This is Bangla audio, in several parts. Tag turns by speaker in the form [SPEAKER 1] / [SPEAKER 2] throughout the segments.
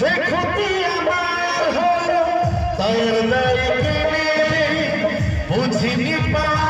[SPEAKER 1] যে ক্ষতি আমার হলো তার দায় কে বুঝিনি পারি।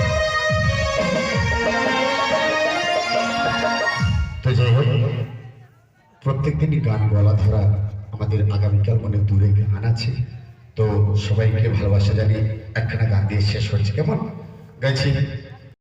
[SPEAKER 1] প্রত্যেক গান গলা ধরা আমাদের আগামীকাল মনে দূরে গান আছে তো সবাইকে ভালোবাসা জানিয়ে একখানা গান দিয়ে শেষ হচ্ছে কেমন? গাইছি।